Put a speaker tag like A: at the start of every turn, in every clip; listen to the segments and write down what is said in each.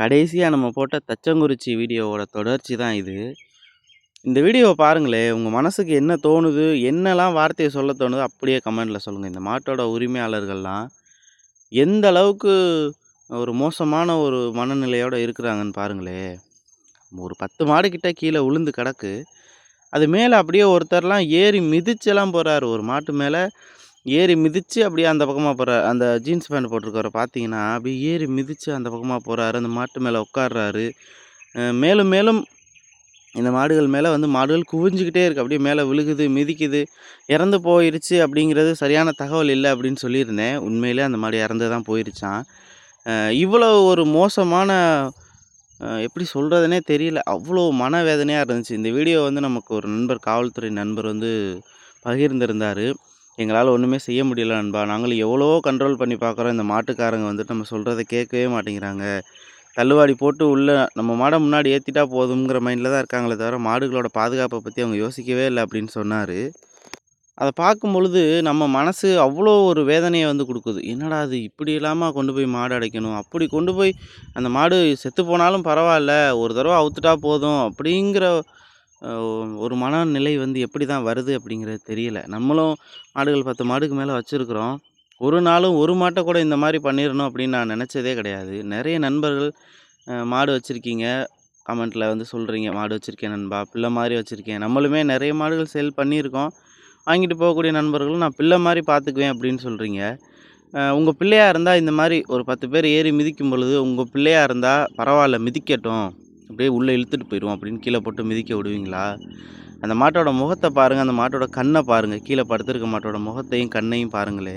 A: கடைசியாக நம்ம போட்ட தச்சங்குறிச்சி வீடியோவோட தொடர்ச்சி தான் இது. இந்த வீடியோவை பாருங்களேன், உங்கள் மனசுக்கு என்ன தோணுது? என்னெல்லாம் வார்த்தையை சொல்ல தோணுதோ அப்படியே கமெண்ட்டில் சொல்லுங்கள் இந்த மாட்டோட உரிமையாளர்கள்லாம் எந்த அளவுக்கு ஒரு மோசமான ஒரு மனநிலையோடு இருக்கிறாங்கன்னு பாருங்களே ஒரு பத்து மாடுக்கிட்ட கீழே உளுந்து கிடக்கு. அது மேலே அப்படியே ஒருத்தர்லாம் ஏறி மிதிச்செல்லாம் போறாரு. ஒரு மாட்டு மேலே ஏறி மிதித்து அப்படியே அந்த பக்கமாக போகிறார் அந்த ஜீன்ஸ் பேண்ட் போட்டிருக்கவர பார்த்தீங்கன்னா, அப்படியே ஏறி மிதித்து அந்த பக்கமாக போகிறாரு அந்த மாட்டு மேலே உட்கார்றாரு. மேலும் மேலும் இந்த மாடுகள் மேலே வந்து மாடுகள் குவிஞ்சுக்கிட்டே இருக்குது அப்படியே மேலே விழுகுது, மிதிக்குது. இறந்து போயிடுச்சு அப்படிங்கிறது சரியான தகவல் இல்லை அப்படின்னு சொல்லியிருந்தேன். உண்மையிலே அந்த மாடு இறந்து தான் போயிருச்சான் இவ்வளோ ஒரு மோசமான எப்படி சொல்கிறதுனே தெரியல. அவ்வளோ மனவேதனையாக இருந்துச்சு. இந்த வீடியோ வந்து நமக்கு ஒரு நண்பர் காவல்துறை நண்பர் வந்து பகிர்ந்திருந்தார் எங்களால் ஒன்றுமே செய்ய முடியல நண்பா. நாங்களும் எவ்வளோ கண்ட்ரோல் பண்ணி பார்க்குறோம். இந்த மாட்டுக்காரங்க வந்துட்டு நம்ம சொல்கிறத கேட்கவே மாட்டேங்கிறாங்க. தள்ளுவாடி போட்டு உள்ளே நம்ம மாடை முன்னாடி ஏற்றிட்டா போதுங்கிற மைண்டில் தான் இருக்காங்களே தவிர, மாடுகளோட பாதுகாப்பை பற்றி அவங்க யோசிக்கவே இல்லை அப்படின்னு சொன்னார் அதை பார்க்கும் பார்க்கும்பொழுது நம்ம மனசு அவ்வளோ ஒரு வேதனையை வந்து கொடுக்குது என்னடா இது இல்லாமல் கொண்டு போய் மாடு அடைக்கணும்? அப்படி கொண்டு போய் அந்த மாடு செத்து போனாலும் பரவாயில்ல ஒரு தடவை அவுத்துட்டா போதும் அப்படிங்கிற ஒரு மனநிலை வந்து எப்படி தான் வருது அப்படிங்கிறது தெரியல. நம்மளும் மாடுகள் 10 மாடுக்கு மேலே வச்சுருக்குறோம் ஒரு நாளும் ஒரு மாட்டை கூட இந்த மாதிரி பண்ணிடணும் அப்படின்னு நான் நினச்சதே கிடையாது. நிறைய நண்பர்கள் மாடு வச்சுருக்கீங்க கமெண்ட்டில் வந்து சொல்கிறீங்க மாடு வச்சுருக்கேன் நண்பா, பிள்ளை மாதிரி வச்சுருக்கேன் நம்மளுமே நிறைய மாடுகள் சேல் பண்ணியிருக்கோம். வாங்கிட்டு போகக்கூடிய நண்பர்களும் நான் பிள்ளை மாதிரி பார்த்துக்குவேன் அப்படின்னு சொல்கிறீங்க உங்கள் பிள்ளையாக இருந்தால் இந்த மாதிரி ஒரு 10 பேர் ஏறி மிதிக்கும் பொழுது, உங்கள் பிள்ளையாக இருந்தால் பரவாயில்ல மிதிக்கட்டும். அப்படியே உள்ளே இழுத்துட்டு போயிடுவோம் அப்படின்னு கீழே போட்டு மிதிக்க விடுவீங்களா? அந்த மாட்டோட முகத்தை பாருங்கள் அந்த மாட்டோட கண்ணை பாருங்கள் கீழே படுத்துருக்க மாட்டோட முகத்தையும், கண்ணையும் பாருங்களே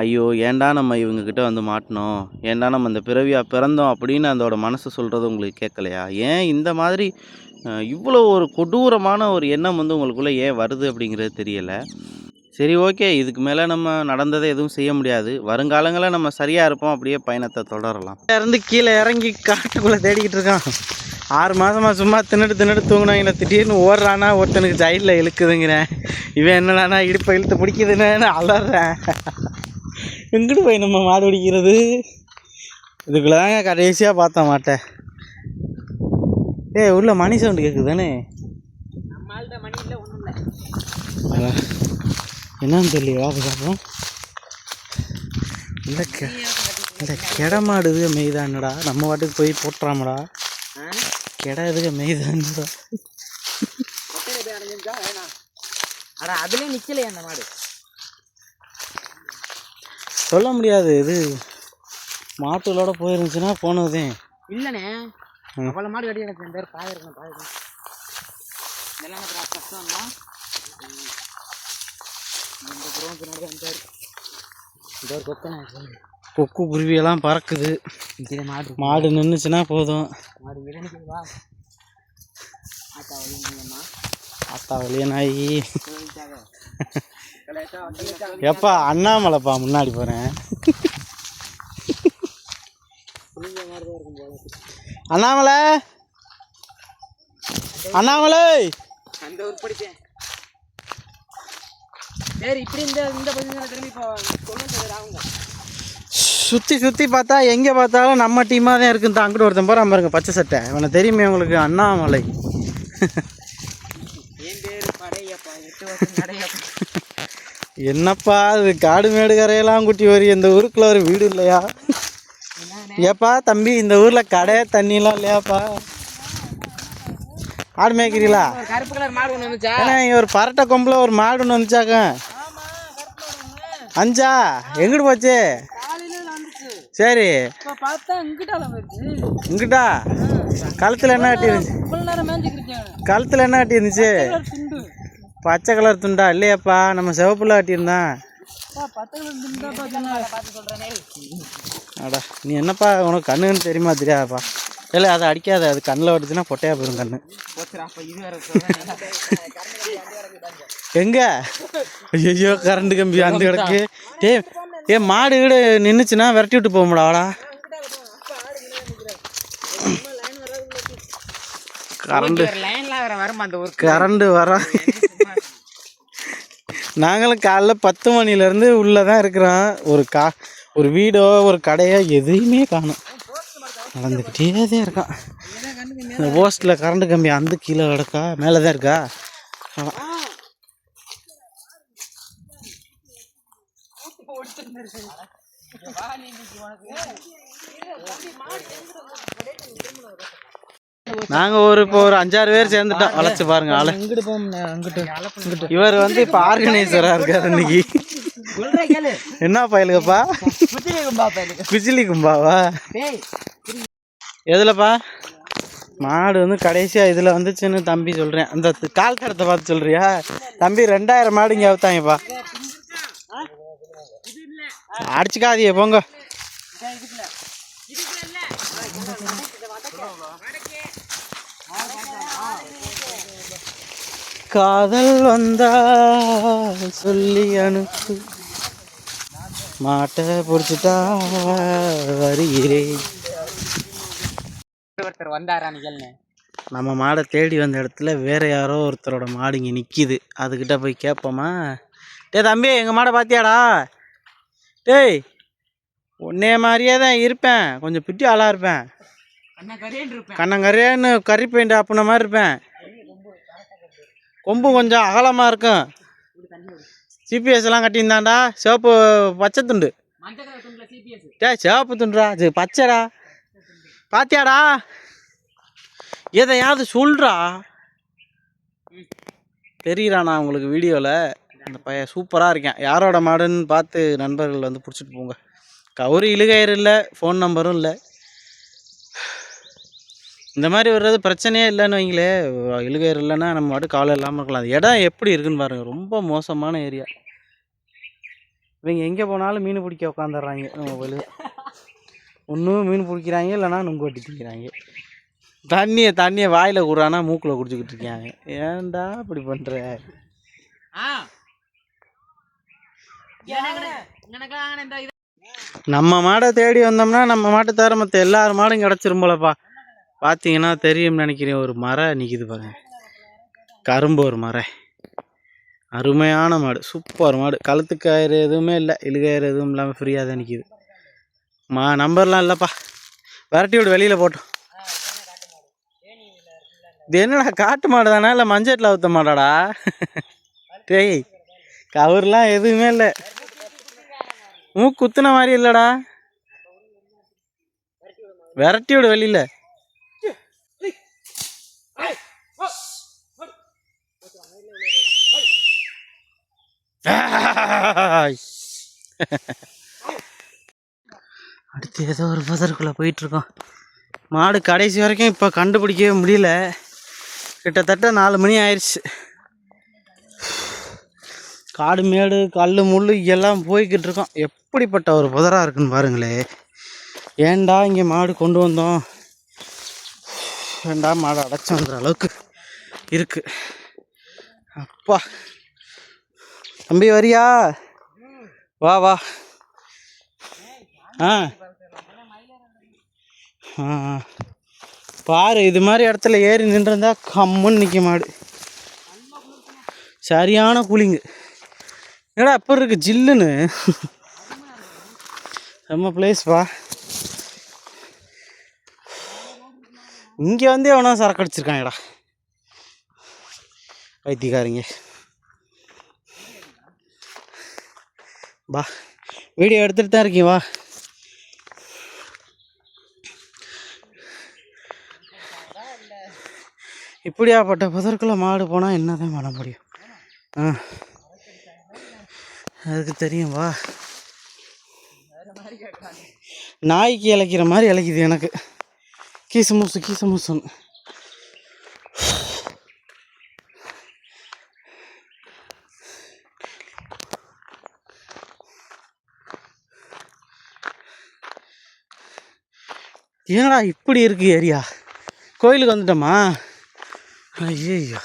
A: ஐயோ! ஏன்டா நம்ம இவங்கக்கிட்ட வந்து மாட்டினோம் ஏன்டா நம்ம இந்த பிறவியாக பிறந்தோம் அப்படின்னு அதோட மனசு சொல்கிறது உங்களுக்கு கேட்கலையா? ஏன் இந்த மாதிரி இவ்வளோ ஒரு கொடூரமான ஒரு எண்ணம் வந்து உங்களுக்குள்ளே ஏன் வருது அப்படிங்கிறது தெரியலை சரி ஓகே. இதுக்கு மேல நம்ம நடந்தத எதுவும் செய்ய முடியாது. வருங்காலங்கள்ல நம்ம சரியா இருப்போம். அப்படியே பயணத்த தொடரலாம். இருந்து கீழ இறங்கி காட்டுக்குள்ள தேடிக்கிட்டு இருக்கான். 6 மாசமா சும்மா தின்னுட்டு தின்னுட்டு தூங்குனவங்கள திடீர்னு ஓடுறானா, ஒருத்தனுக்கு சைடுல இழுக்குதுங்கிறேன். இவன் என்னடான்னா இடுப்ப இழுத்து பிடிக்குதுன்னு அலறேன். எங்கிட்டு போய் நம்ம மாடு பிடிக்கிறது? இதுக்குள்ள தாங்க கடைசியா பார்த்தேன் மாட்ட. ஏய் உள்ள மணி சவுண்ட் கேட்குது தானே?
B: நம்மாள்ட்ட மணி இல்ல ஒண்ணும் இல்ல
A: அதான். என்னன்னு போய் பார்ப்போம். இல்ல கெ இல்ல கெட மாடு இதுக மேய்தானுடா. நம்ம பாட்டுக்கு போய் போட்டுறாமடா. கெட இதுக மேய்தானுடா.
B: அட அதுலயும் நிக்கலையே அந்த மாடு
A: சொல்ல முடியாது இது மாட்டுகளோட போயிருந்துச்சுன்னா போனதே.
B: இல்லண்ணே
A: ம்.
B: அவ்வளவு மாடு கட்டி எனக்கு பேர் பாய இருக்கணும்
A: கொக்கு குருவியெல்லாம் பறக்குது.
B: மாடு
A: மாடு நின்னுச்சுன்னா போதும்.
B: மாடு விட நிற்குது வா. ஆத்தா வலிங்கம்மா
A: ஆத்தா வழிய நாயி.
B: சொல்லிட்டாங்க. கலேட்டா வந்து
A: எப்பா அண்ணாமலைப்பா முன்னாடி
B: போல.
A: அண்ணாமலை? அண்ணாமலை!
B: அந்த உருப்படித்தேன் சரி இப்படி இந்த இந்த பொசிஷனில் திரும்பி இப்போ சொல்லுங்க அவங்க
A: சுத்தி சுத்தி பார்த்தா எங்க பார்த்தாலும் நம்ம டீமா தான் இருக்கு. இந்த அங்கிட்டு ஒருத்தன் போறான் பாருங்க பச்சை சட்டை. இவனை தெரியுமே உங்களுக்கு அண்ணாமலை. என்னப்பா இது காடு மேடு கரையெல்லாம் குட்டி வரி இந்த ஊருக்குள்ள ஒரு வீடு இல்லையா? ஏப்பா தம்பி இந்த ஊர்ல கடை தண்ணிலாம் இல்லையாப்பா? ஆடு மேய்க்கிறீங்களா?
B: ஒரு கருப்பு கலர் மாடு ஒன்று வந்துச்சா
A: ஒரு பரட்டை கொம்புல ஒரு மாடு ஒன்று வந்துச்சாக்க அஞ்சா? எங்கிட்டு போச்சு? சரி. இங்கிட்டா கழுத்துல என்ன கட்டி இருந்துச்சு? கழுத்துல என்ன கட்டி இருந்துச்சு?
B: துண்டு.
A: பச்சை கலர் துண்டா? இல்லையாப்பா நம்ம சிவப்புல கட்டியிருந்தான் அடா நீ என்னப்பா உனக்கு கண்ணுன்னு தெரியுமா தெரியாதாப்பா. இல்லை அதை அடிக்காத. அது கண்ணில் வட்டுச்சுன்னா பொட்டையா போயிடும் கண்ணு. எங்க? ஐயோ கரண்ட் கம்பி அந்த கிடக்கு ஏ ஏ மாடு வீடு நின்றுச்சுன்னா விரட்டி விட்டு போக முடியாடா கரண்ட் கரண்ட் வர. நாங்களும் காலைல பத்து மணிலேருந்து உள்ளே தான் இருக்கிறோம். ஒரு கா ஒரு வீடோ ஒரு கடையோ எதையுமே காணும்.
C: நடந்துக்கிட்டே தான் இருக்கான் இந்த போஸ்ட்டில் கரண்ட் கம்பி அந்த கீழே கிடக்கா மேலே தான் இருக்கா? ஆமா. நாங்கள் ஒரு இப்போ ஒரு அஞ்சாறு பேர் சேர்ந்துட்டோம். அழைச்சி பாருங்க இவர் வந்து இப்போ ஆர்கனைசராக இருக்கார் இன்னைக்கு. என்ன
B: எனக்கு
C: குச்சிலி கும்பாவா எதுலப்பா? மாடு வந்து கடைசியாக இதில் வந்துச்சுன்னு தம்பி சொல்கிறேன் அந்த கால் தடத்தை பார்த்து சொல்கிறியா தம்பி ரெண்டாயிரம் மாடு இங்கே அவுத்தாங்கப்பா. அடிச்சுக்காதிய போங்க. காதல் வந்தா சொல்லி அனுப்பு. மாட்டை பிடிச்சிட்டா வருகிறேன்.
B: ஒருத்தர் வந்தாரான்னு கேளுங்க
C: நம்ம மாடை தேடி வந்த இடத்துல வேற யாரோ ஒருத்தரோட மாடு இங்கே நிற்கிது அதுக்கிட்ட போய் கேட்போமா டேய் தம்பி எங்கள் மாடை பார்த்தியாடா டேய் உன்னே மாதிரியே தான் இருப்பேன். கொஞ்சம் பிட்டி ஆளாக இருப்பேன். கண்ணங்கரையான்னு கறி பெயிண்ட் அப்புன மாதிரி இருப்பேன். கொம்பு கொஞ்சம் அகலமாக இருக்கும். சிபிஎஸ் எல்லாம் கட்டியிருந்தாண்டா சிவப்பு பச்சை துண்டு. டேய் சிவப்பு துண்டுடா. இது பச்சைடா. பாத்தியாடா? எதையாவது சொல்றா? தெரியுறாண்ணா உங்களுக்கு வீடியோவில் அந்த பையன் சூப்பராக இருக்கேன். யாரோட மாடுன்னு பார்த்து நண்பர்கள் வந்து பிடிச்சிட்டு போங்க. க- இழுகையர் இல்லை ஃபோன் நம்பரும் இல்லை. இந்த மாதிரி வர்றது பிரச்சனையே இல்லைன்னு வைங்களே. இழுகையர் இல்லைன்னா நம்ம மாடு காலை இல்லாமல் இருக்கலாம். அது இடம் எப்படி இருக்குன்னு பாருங்கள் ரொம்ப மோசமான ஏரியா. இவங்க எங்கே போனாலும் மீன் பிடிக்க உட்காந்துடுறாங்க. நம்ம ஒன்றும் மீன் பிடிக்கிறாங்க இல்லைன்னா நுங்கு வட்டி திங்கிறாங்க தண்ணியை தண்ணியை வாயில் குடுறானா மூக்கில் குடிச்சிக்கிட்டு இருக்காங்க ஏன்டா இப்படி பண்ணுற நம்ம மாடை தேடி வந்தோம்னா நம்ம மாட்டை மற்ற எல்லார் மாடும் கிடச்சிரும் போலப்பா பார்த்தீங்கன்னா தெரியும்னு நினைக்கிறேன் ஒரு மரம் நிற்கிது பாருங்க. கரும்பு ஒரு மரம் அருமையான மாடு சூப்பர் மாடு. கழுத்து கயிறு எதுவுமே இல்லை இழுகயிறு எதுவும் இல்லாமல் ஃப்ரீயாக தான் நிற்கிது மா நம்பர்லாம் இல்லைப்பா. விரட்டி விடு வெளியில் போட்டோம். இது என்னடா காட்டு மாடு தானா இல்லை மஞ்சட்டில் ஊற்ற மாடாடா? டேய் கவர்லாம் எதுவுமே இல்லை. மூக்கு குத்துன மாதிரி இல்லைடா. விரட்டி விடு வெளியில். அடுத்து ஏதோ ஒரு பதருக்குள்ளே போயிட்டுருக்கோம். மாடு கடைசி வரைக்கும் இப்போ கண்டுபிடிக்கவே முடியல. கிட்டத்தட்ட நாலு மணி ஆயிடுச்சு காடு மேடு கல் முள் எல்லாம் போய்கிட்டு இருக்கோம். எப்படிப்பட்ட ஒரு புதராக இருக்குன்னு பாருங்களே. ஏன்டா இங்கே மாடு கொண்டு வந்தோம்? ஏன்டா மாடு அடைச்சோங்கிற அளவுக்கு இருக்குது அப்பா. தம்பி வரியா? வா வா. ஆ ஆ. பாரு இது மாதிரி இடத்துல ஏறி நின்றுருந்தா கம்முன்னு நிற்க மாடு. சரியான கூலிங்கு. என்னடா அப்போ இருக்கு? ஜில்லுன்னு. செம்ம பிளேஸ்ப்பா இங்கே வந்து எவனா சரக்கு அடிச்சிருக்காங்கடா வைத்தியக்காரங்க வா வீடியோ எடுத்துகிட்டு தான் இருக்கீங்க வா. இப்படியாப்பட்ட புதற்குள்ள மாடு போனால் என்னதான் பண்ண முடியும்? ஆ. அதுக்கு தெரியும் வா. நாய்க்கு இழைக்கிற மாதிரி இழைக்குது எனக்கு. கீச மூசு கீச மூசுன்னு. ஏன்டா இப்படி இருக்கு ஏரியா? கோயிலுக்கு வந்துட்டோமா? ஐயோ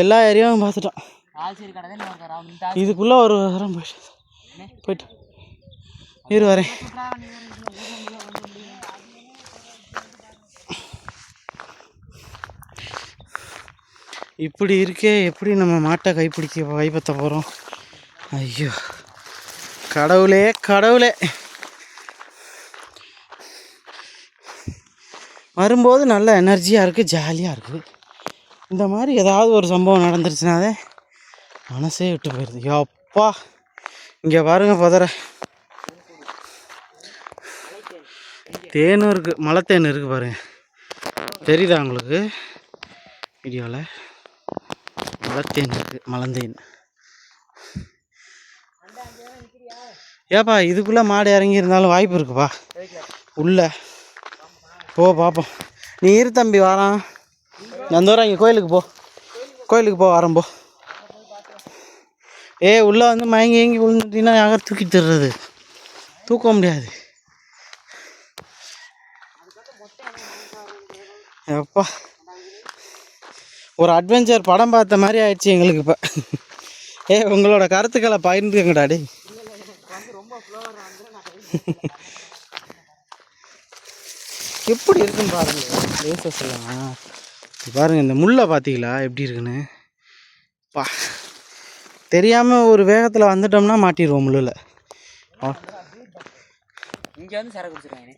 C: எல்லா ஏரியாவும் பார்த்துட்டோம். இதுக்குள்ளே ஒரு வாரம் போயிட்டு போயிட்டு இரு வரேன். இப்படி இருக்கே எப்படி நம்ம மாட்டை கைப்பிடிக்க கைப்பற்ற போகிறோம் ஐயோ. கடவுளே கடவுளே. வரும்போது நல்ல எனர்ஜியாக இருக்குது ஜாலியாக இருக்குது இந்த மாதிரி ஏதாவது ஒரு சம்பவம் நடந்துருச்சுனாவே மனசே விட்டு போயிடுது எப்பா இங்கே பாருங்கள் புதற. தேனும் இருக்குது மலைத்தேன் இருக்குது பாருங்கள் தெரியுதா உங்களுக்கு? வீடியோவில் மலத்தேன் இருக்குது மலந்தேன். ஏப்பா இதுக்குள்ளே மாடு இறங்கி இருந்தாலும் வாய்ப்பு இருக்குப்பா. உள்ளே. போ பார்ப்போம் நீ இரு தம்பி வாரான். அந்த வர இங்கே கோயிலுக்கு போ. கோயிலுக்கு போ வரேன் போ. ஏ உள்ளே வந்து மயங்கி ஏங்கி விழுந்துட்டீங்கன்னா யாரும் தூக்கி தர்றது? தூக்க முடியாது. எப்பா. ஒரு அட்வென்ச்சர் படம் பார்த்த மாதிரி ஆயிடுச்சு எங்களுக்கு இப்போ. ஏ உங்களோட கருத்துக்களை பகிர்ந்துக்கங்கடா டேய். எப்படி இருக்குன்னு பாருங்க. லேசஸ் எல்லாம் இது பாருங்க இந்த முள்ளை பார்த்தீங்களா எப்படி இருக்குன்னு? பா தெரியாமல் ஒரு வேகத்தில் வந்துட்டோம்னா மாட்டிடுவோம் முள்ளில்.
B: இங்க வந்து சரக்கு குடிச்சிருக்காங்க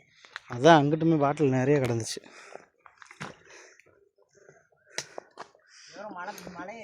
C: அதான் அங்கிட்டுமே பாட்டில் நிறைய கிடந்துச்சு.
B: மழை மழை